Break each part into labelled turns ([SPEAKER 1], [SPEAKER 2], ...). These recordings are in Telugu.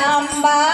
[SPEAKER 1] samba.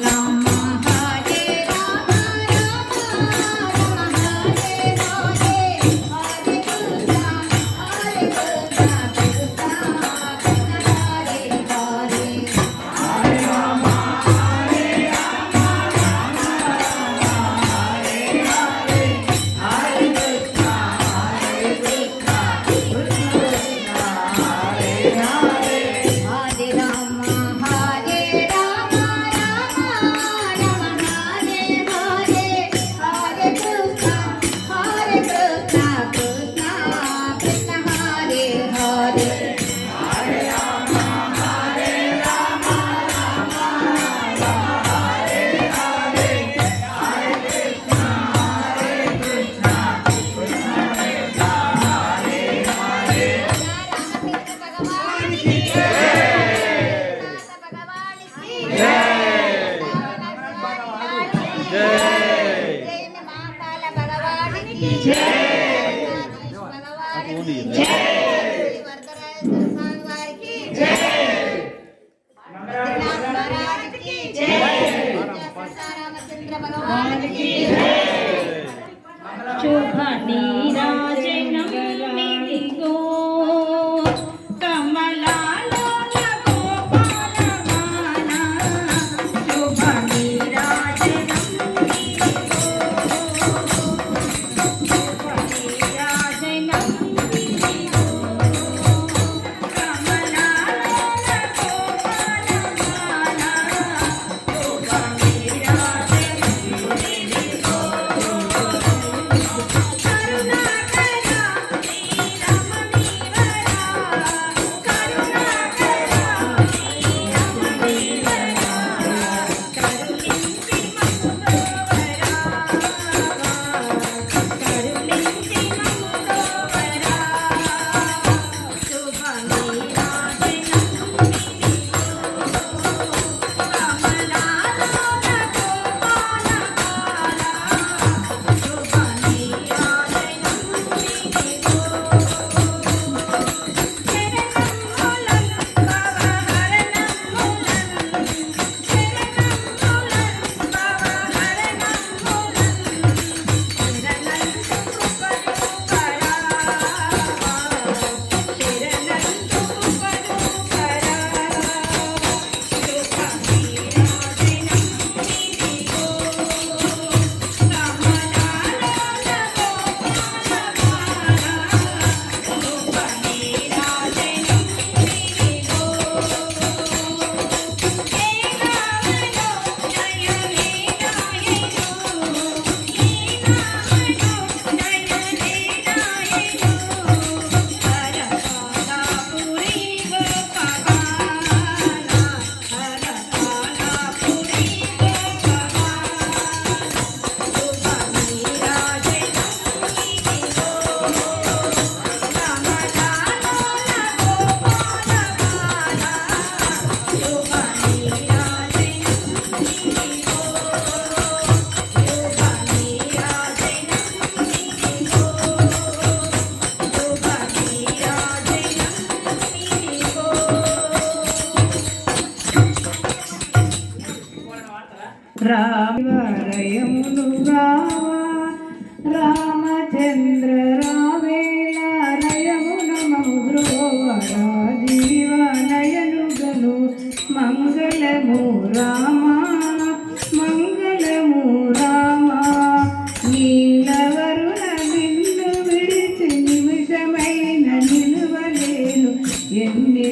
[SPEAKER 1] know.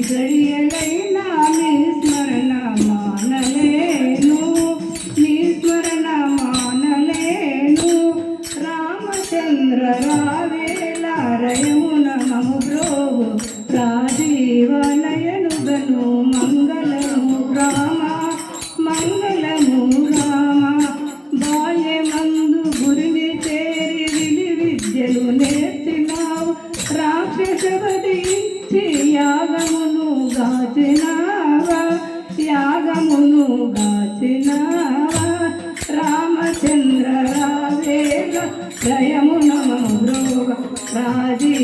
[SPEAKER 1] விழிகளை நானே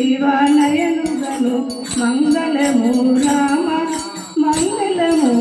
[SPEAKER 1] శివాలయనుగను మంగళము రామ మంగళము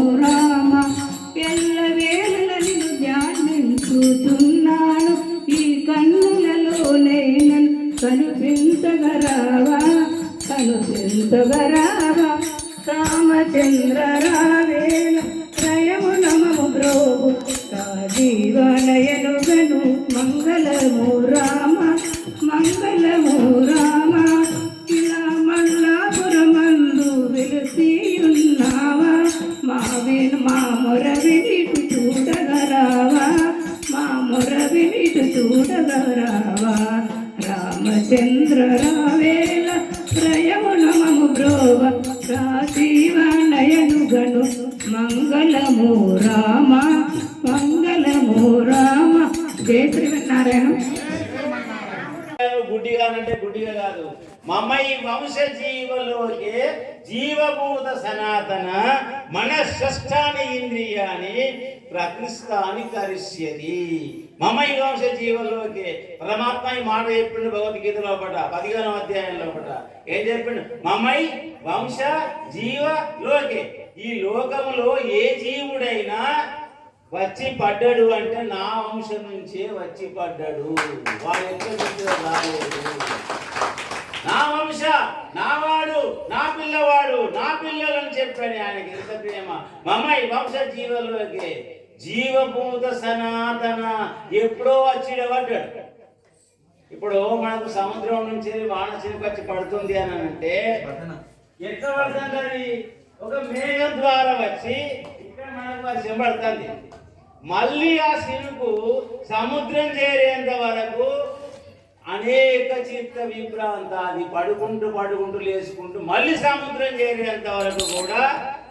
[SPEAKER 1] చంద్రరావేళ ప్రయమునమము బ్రోవ ప్రాచీవనయనుగను మంగళము రామ మంగళము రామ. జయ శ్రీమన్నారాయణ.
[SPEAKER 2] గుడ్డిగానంటే గుడ్డిగా కాదు. మమై వంశ జీవలోకి జీవభూత సనాతన మనశ్రష్టాని ఇంద్రియాని ప్రతిష్టాని కరిష్యది మమయుగాంశ మమై వంశ పరమాత్మ ఈ మాట చెప్పిండు భగవద్గీత లోపట పదిహేను అధ్యాయం లోపట ఏం చెప్పిండు మమై వంశ జీవ లోకే ఈ లోకములో ఏ జీవుడైనా వచ్చి పడ్డాడు అంటే నా వంశం నుంచే వచ్చి పడ్డాడు వాడు ఎక్కడి నుంచో రాలేదు నా వంశ నావాడు నా పిల్లవాడు నా పిల్లలని చెప్పాడు. ఆయనకి ఎంత ప్రేమ? మమ్మై వంశ జీవలోకి జీవభూత సనాతన ఎప్పుడో వచ్చి పడ్డాడు. ఇప్పుడు మనకు సముద్రం నుంచి వాన వచ్చి పడుతుంది అని అంటే ఎట్లా పడుతుంది అది ఒక మేఘం ద్వారా వచ్చి ఇక్కడ మనకు వర్షం పడుతుంది. మళ్ళీ ఆ సినుకు సముద్రం చేరేంత వరకు అనేక చిత్త విభ్రాంత అది పడుకుంటూ పడుకుంటూ లేచుకుంటూ మళ్ళీ సముద్రం చేరేంత వరకు కూడా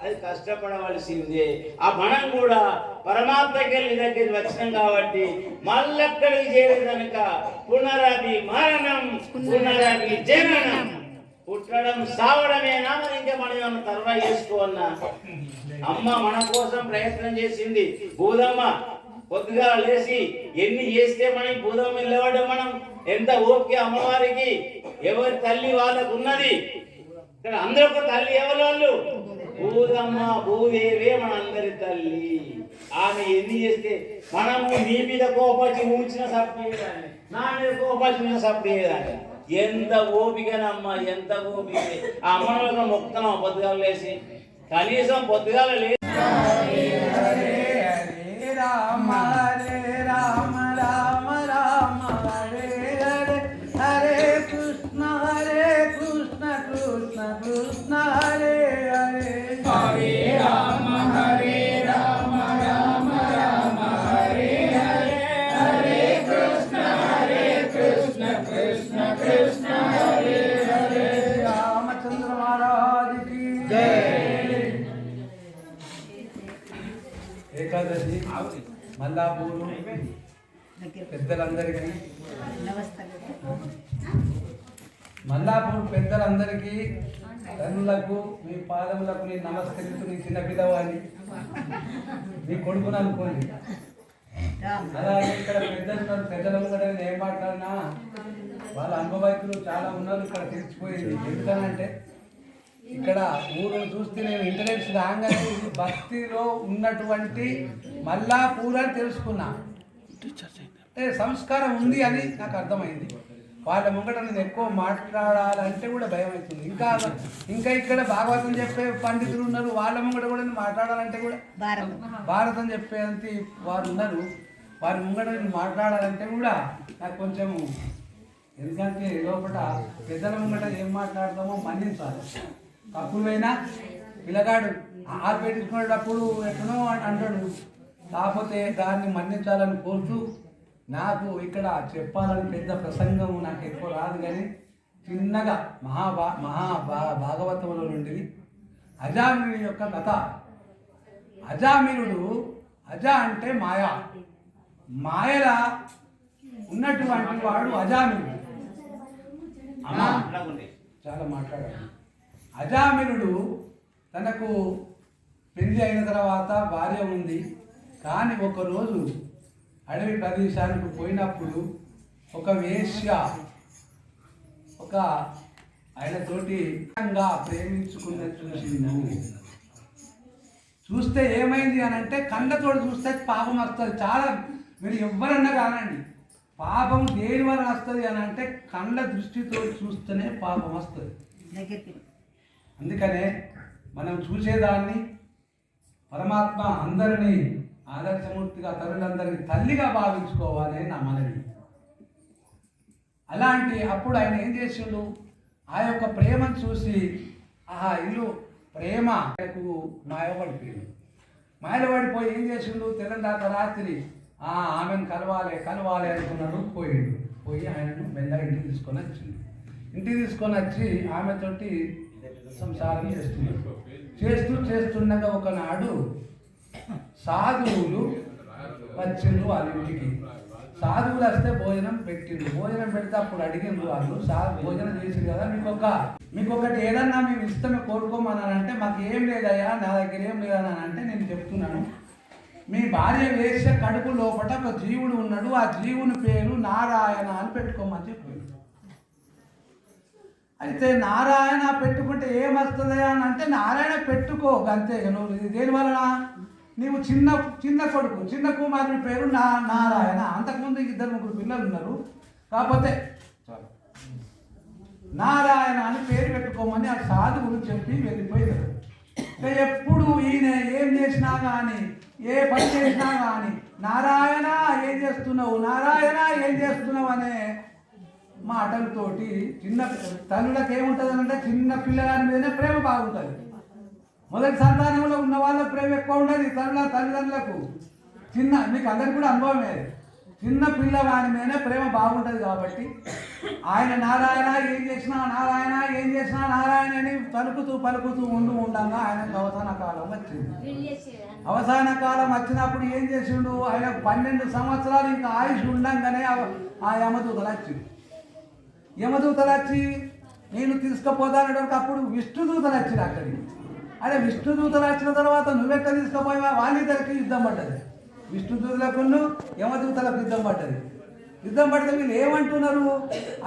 [SPEAKER 2] అది కష్టపడవలసిందే. ఆ మనం కూడా పరమాత్మకి వెళ్ళి దగ్గరికి వచ్చినాం కాబట్టి మళ్ళక్కడికి అక్కడికి కనుక పునరభి మరణం పునరభి జననం. పుట్టడం సావడమేనా మరి ఇంకా మనం ఏమన్నా తర్వాత చేసుకోవన్నా అమ్మ మన కోసం ప్రయత్నం చేసింది. భూదమ్మ కొద్దిగా లేచి ఎన్ని చేస్తే మనం భూదమ్మ లేవడం మనం? ఎంత ఓపిక అమ్మవారికి? ఎవరి తల్లి వాళ్ళకు ఉన్నది? ఇక్కడ అందరూ ఒక తల్లి ఎవరు వాళ్ళు? భూదమ్మ భూదేవే మన అందరి తల్లి. ఆమె ఎన్ని చేస్తే మనము నీ మీద కోపచ్చి ఉంచిన సప్పేదాన్ని నా మీద కోపచ్చి సప్పేదాన్ని ఎంత ఓపికనమ్మా ఎంత ఓపిక. ఆ అమ్మలో మొక్కుతున్నాం పొద్దుగాలు లేచి. కనీసం పొద్దుగాల లేచి.
[SPEAKER 3] రామ పెద్దలందరికీ. మల్లాపూర్ పెద్దలందరికీ తల్లులకు మీ పాదములకు నేను నమస్కరిస్తూ నీ చిన్న పిల్లవాడిని. మీ కొడుకుని అనుకోండి. అలాగే ఇక్కడ పెద్దలు పెద్దలు కూడా నేను ఏం మాట్లాడినా వాళ్ళ అనుభవైకులు చాలా ఉన్నారు ఇక్కడ తెలిసిపోయింది ఎందుకనంటే ఇక్కడ ఊరు చూస్తే నేను ఇంటర్నెట్స్ రాగానే భక్తిలో ఉన్నటువంటి మల్లా పూర అని తెలుసుకున్నా. అంటే సంస్కారం ఉంది అని నాకు అర్థమైంది. వాళ్ళ ముంగట నేను ఎక్కువ మాట్లాడాలంటే కూడా భయం అవుతుంది ఇంకా ఇంకా ఇక్కడ భాగవతం చెప్పే పండితులు ఉన్నారు. వాళ్ళ ముంగట కూడా నేను మాట్లాడాలంటే కూడా
[SPEAKER 4] భారతం.
[SPEAKER 3] చెప్పేంత వారు ఉన్నారు. వారి ముంగట నేను మాట్లాడాలంటే కూడా నాకు కొంచెము ఎందుకంటే లోపల పెద్దల ముంగట ఏం మాట్లాడతామో మన్నించాలి. తప్పులైనా పిల్లగాడు ఆరు పెట్టించుకునేటప్పుడు ఎట్లనో అని అంటాడు. కాకపోతే దాన్ని మన్నించాలని కోరుతూ నాకు ఇక్కడ చెప్పాలని పెద్ద ప్రసంగం నాకు ఎక్కువ రాదు కానీ చిన్నగా మహాభా మహా భా- భాగవతంలో నుండి అజామిని యొక్క కథ. అజామినుడు అజ అంటే మాయా. మాయల ఉన్నటువంటి వాడు అజామీరుడు
[SPEAKER 2] అమ్మా
[SPEAKER 3] చాలా మాట్లాడాడు అజామినుడు తనకు పెళ్ళి అయిన తర్వాత భార్య ఉంది. కానీ ఒకరోజు అడవి ప్రదేశానికి పోయినప్పుడు ఒక వేశ్య ఒక ఆయనతోటి అంగా ప్రేమించుకున్న చూసింది చూస్తే ఏమైంది అని అంటే కళ్ళతోటి చూస్తే పాపం వస్తుంది. చాలా మీరు ఎవరన్నా కానండి. పాపం దేని వల్ల వస్తుంది అని అంటే కళ్ళ దృష్టితో చూస్తేనే పాపం వస్తుంది. అందుకనే మనం చూసేదాన్ని పరమాత్మ అందరినీ ఆదర్శమూర్తిగా తల్లులందరినీ తల్లిగా భావించుకోవాలి అని నా మనవి. అలాంటి అప్పుడు ఆయన ఏం చేసిండు? ఆ యొక్క ప్రేమను చూసి ఆహా ఇల్లు ప్రేమ ఆయనకు మాయపడిపోయింది. మాయలబడిపోయి ఏం చేసిండు? తెల్లందాక రాత్రి ఆ ఆమెను కలవాలి కలవాలి అనుకున్నాడు పోయిండు. పోయి ఆయనను మెల్లగా ఇంటికి తీసుకొని వచ్చిండు. ఇంటికి తీసుకొని వచ్చి ఆమెతోటి సంసారం చేస్తున్నాడు. చేస్తూ చేస్తుండగా ఒకనాడు సాధువులు వచ్చిండ్రు వాళ్ళ ఇంటికి. సాధువులు వస్తే భోజనం పెట్టిండు భోజనం పెడితే అప్పుడు అడిగిండ్రు వాళ్ళు సా భోజనం చేసిండు కదా మీకు ఒక మీకు ఒకటి ఏదన్నా మేము ఇష్టమే కోరుకోమన్నానంటే మాకు ఏం లేదయ్యా నా దగ్గర ఏం లేదని అంటే నేను చెప్తున్నాను. మీ భార్య వేసే కడుపు లోపల ఒక జీవుడు ఉన్నాడు ఆ జీవుని పేరు నారాయణ అని పెట్టుకోమని చెప్పిండు. అయితే నారాయణ పెట్టుకుంటే ఏమొస్తుంది అని అంటే నారాయణ పెట్టుకో అంతే నువ్వు ఇది దేని వలన నీవు చిన్న చిన్న కొడుకు చిన్న కుమారుని పేరు నా నారాయణ. అంతకుముందు ఇద్దరు ముగ్గురు పిల్లలు ఉన్నారు. కాకపోతే నారాయణ అని పేరు పెట్టుకోమని ఆ సాధువులు చెప్పి వెళ్ళిపోయారు ఎప్పుడు ఈయన ఏం చేసినా కానీ ఏ పని చేసినా కానీ నారాయణ ఏం చేస్తున్నావు? నారాయణ ఏం చేస్తున్నావు? అనే మాటలతోటి చిన్న తల్లులకు ఏముంటుంది అంటే చిన్న పిల్లగాని మీదనే ప్రేమ బాగుంటుంది. మొదటి సంతానంలో ఉన్న వాళ్ళ ప్రేమ ఎక్కువ ఉండదు తల్లుల తల్లిదండ్రులకు. చిన్న మీకు అందరికి కూడా అనుభవమే చిన్న పిల్లవాని మీదనే ప్రేమ బాగుంటుంది కాబట్టి ఆయన నారాయణ ఏం చేసినా నారాయణ ఏం చేసినా నారాయణ అని పలుకుతూ పలుకుతూ ఉండు ఉండగా ఆయనకు అవసాన కాలం వచ్చింది. అవసాన కాలం వచ్చినప్పుడు ఏం చేసిండు? ఆయన పన్నెండు సంవత్సరాలు ఇంకా ఆయుష్ ఉండంగానే ఆ- యమదూతలు వచ్చింది యమదూతలు వచ్చి నేను తీసుకుపోతానడానికి అప్పుడు విష్ణుదూతలు వచ్చింది అక్కడికి. అదే విష్ణుదూతలు వచ్చిన తర్వాత నువ్వెక్కడ తీసుకుపోయావా? వాళ్ళిద్దరికి యుద్ధం పడ్డది. విష్ణుదూతలకు యమదూతలకు యుద్ధం పడ్డది. యుద్ధం పడితే వీళ్ళు ఏమంటున్నారు?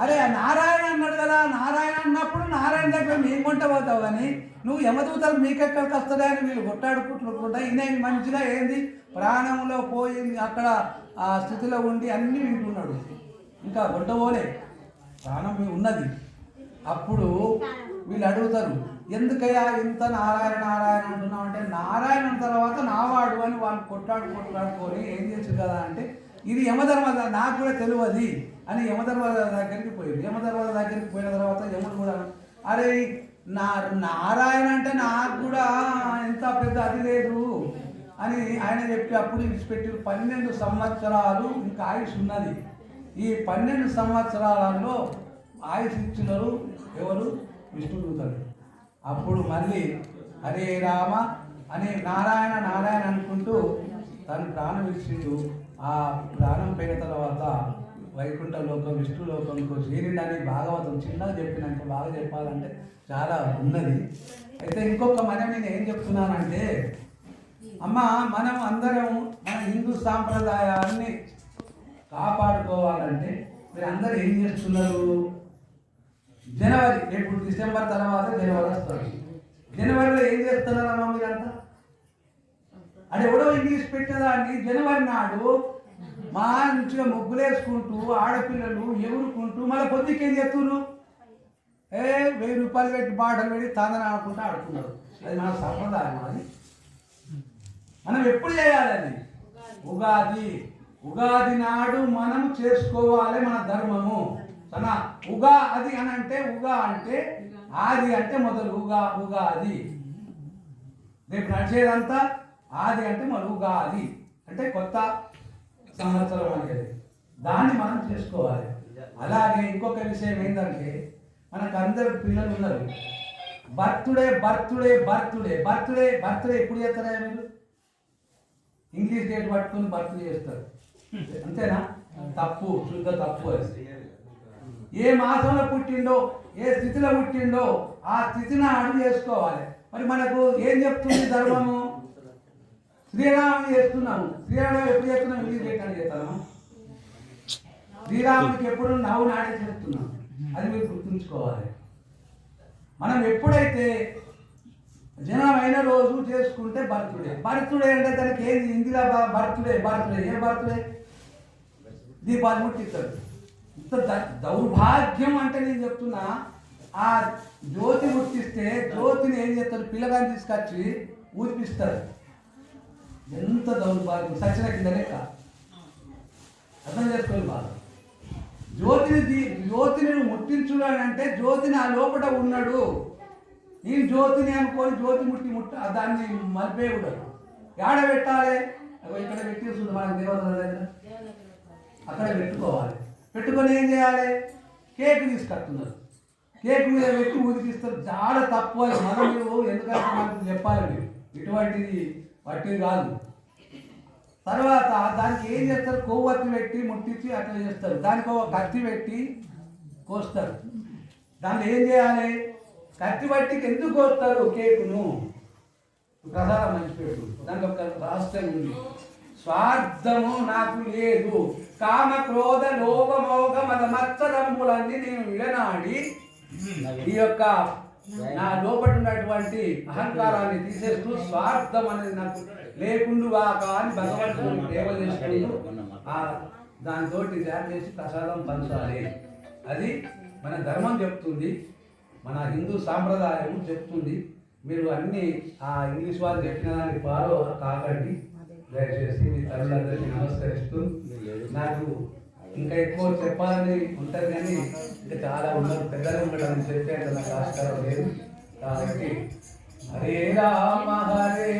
[SPEAKER 3] అరే నారాయణ అన్నాడు కదా నారాయణ అన్నప్పుడు నారాయణ దగ్గర మేము కొంట పోతావు కానీ నువ్వు యమదూతలు మీకెక్కడికి వస్తుందా అని వీళ్ళు కొట్టాడుకుంటుకుంటా ఈయన మంచిగా ఏంది? ప్రాణంలో పోయింది అక్కడ ఆ స్థితిలో ఉండి అన్నీ వింటున్నాడు. ఇంకా కొట్టబోలే ప్రాణం మీ ఉన్నది. అప్పుడు వీళ్ళు అడుగుతారు ఎందుకయ్యా ఇంత నారాయణ నారాయణ అంటున్నావు అంటే నారాయణ తర్వాత నావాడు అని వాళ్ళు కొట్లాడు కొట్లాడుకొని ఏం చేసి కదా అంటే ఇది యమధర్మ నాకు కూడా తెలియదు అని యమధర్మ దగ్గరికి పోయింది యమధర్మ దగ్గరికి పోయిన తర్వాత యముడు కూడా అరే నా నారాయణ అంటే నాకు కూడా ఎంత పెద్ద అది లేదు అని ఆయన చెప్పి అప్పుడు విడిచిపెట్టి పన్నెండు సంవత్సరాలు ఇంకా ఆయుష్ ఉన్నది. ఈ పన్నెండు సంవత్సరాలలో ఆయుష్ ఇచ్చినారు ఎవరు? విష్ణుదూతలు. అప్పుడు మళ్ళీ హరే రామ అని నారాయణ నారాయణ అనుకుంటూ తను ప్రాణం ఇచ్చిండు. ఆ ప్రాణం పోయిన తర్వాత వైకుంఠ లోకం విష్ణు లోకంకు చేరిండని భాగవతం చిన్నగా చెప్పినాక బాగా చెప్పాలంటే చాలా ఉన్నది. అయితే ఇంకొక మనం నేను ఏం చెప్తున్నానంటే అమ్మ మనం అందరం మన హిందూ సాంప్రదాయాన్ని కాపాడుకోవాలంటే మీరు అందరూ ఏం చేస్తున్నారు? జనవరి రేపు డిసెంబర్ తర్వాత జనవరి వస్తుంది జనవరిలో ఏం చేస్తున్నారమ్మా మీరంతా? అది ఎవడో ఇంగ్లీష్ పెట్టేదాన్ని జనవరి నాడు. మంచిగా ముగ్గులేసుకుంటూ ఆడపిల్లలు ఎవరుకుంటూ మళ్ళీ పొద్దుకి ఏం చేస్తున్నారు ఏ వెయ్యి రూపాయలు పెట్టి బాటలు పెట్టి తాందన ఆడుకుంటూ ఆడుకున్నారు. అది మన సంప్రదాయం అది. మనం ఎప్పుడు చేయాలని ఉగాది. ఉగాది నాడు మనం చేసుకోవాలి మన ధర్మము. సన ఉగా అది అని అంటే ఉగా అంటే ఆది అంటే మొదలు ఉగా ఉగా అది. రేపు నడిచేదంతా ఆది అంటే మన ఉగాది అంటే కొత్త సంవత్సరం అనేది. దాన్ని మనం చేసుకోవాలి. అలాగే ఇంకొక విషయం ఏంటంటే మనకు అందరు పిల్లలు ఉన్నారు. Birthday birthday birthday birthday birthday ఎప్పుడు చేస్తారా మీరు? ఇంగ్లీష్ డేట్ పట్టుకొని బర్త్డే చేస్తారు. అంతేనా? తప్పు శుద్ధ తప్పు అది. ఏ మాసంలో పుట్టిండో ఏ స్థితిలో పుట్టిండో ఆ స్థితిని అర్థం చేసుకోవాలి. మరి మనకు ఏం చెప్తుంది ధర్మము? శ్రీరాముని చేస్తున్నాము శ్రీరాముడు ఎప్పుడు చేస్తున్నాం ఇంగ్లీష్ డేట్ చేస్తాము శ్రీరాముడికి ఎప్పుడు నవ్వు నాడే చేస్తున్నాం అది మీరు గుర్తుంచుకోవాలి. మనం ఎప్పుడైతే జనమైన రోజు చేసుకుంటే బర్త్డే. బర్త్డే అంటే దానికి ఏది? Indira birthday birthday. ఏ బర్త్డే? దీపాలు ముట్టిస్తారు ఇంత ద- దౌర్భాగ్యం అంటే నేను చెప్తున్నా ఆ జ్యోతి ముట్టిస్తే జ్యోతిని ఏం చేస్తారు? పిల్లగాని తీసుకొచ్చి ఊదిపిస్తారు ఎంత దౌర్భాగ్యం? సచిన కింద లెక్క. అర్థం చేసుకోవాలి బాగా జ్యోతిని దీ- జ్యోతిని ముట్టించున్నాడంటే అంటే జ్యోతిని ఆ లోపల ఉన్నాడు. నేను జ్యోతిని అనుకొని జ్యోతి ముట్టి ముట్ట దాన్ని మలిపేయకూడదు. ఏడ పెట్టాలి? ఇక్కడ పెట్టేస్తుంది మనకు దేవతల దగ్గర. అక్కడ పెట్టుకోవాలి. పెట్టుకొని ఏం చేయాలి? కేక్ తీసుకొస్తున్నారు. కేక్ మీద పెట్టి ఊదికిస్తారు చాలా తక్కువ మనం మీరు ఎందుకంటే మనకు చెప్పాలి. మీరు ఇటువంటిది పట్టిది కాదు. తర్వాత దానికి ఏం చేస్తారు? కొవ్వొత్తి పెట్టి ముట్టించి అట్లా చేస్తారు. దానికి ఒక కత్తి పెట్టి కోస్తారు. దాన్ని ఏం చేయాలి? కత్తి పట్టికి ఎందుకు కోస్తారు కేకును? ప్రధాన మంచి పెట్టు దానికి ఒక రాష్ట్రం ఉంది. స్వార్థము నాకు లేదు. కామ క్రోధ లోభ మోహ మద మత్సరములన్నీ నేను విడనాడి ఈ యొక్క నా లోపల ఉన్నటువంటి అహంకారాన్ని తీసేస్తూ స్వార్థం అనేది నాకు లేకుండా అని భగవంతుడు సేవ చేసుకుంటూ దాంతో తయారు చేసి ప్రసాదం పంచాలి. అది మన ధర్మం చెప్తుంది. మన హిందూ సాంప్రదాయం చెప్తుంది. మీరు అన్ని ఆ ఇంగ్లీష్ వాళ్ళు చెప్పిన దానికి ఫాలో కాకండి. దయచేసి మీ తల్లులందరికీ నమస్కరిస్తూ నాకు ఇంకా ఎక్కువ చెప్పాలని ఉంటుంది కానీ ఇంకా చాలా ఉన్నారు పెద్దలు ఉండడం చెప్పేంత నాకు ఆస్కారం లేదు. కాబట్టి హరే రామ హరే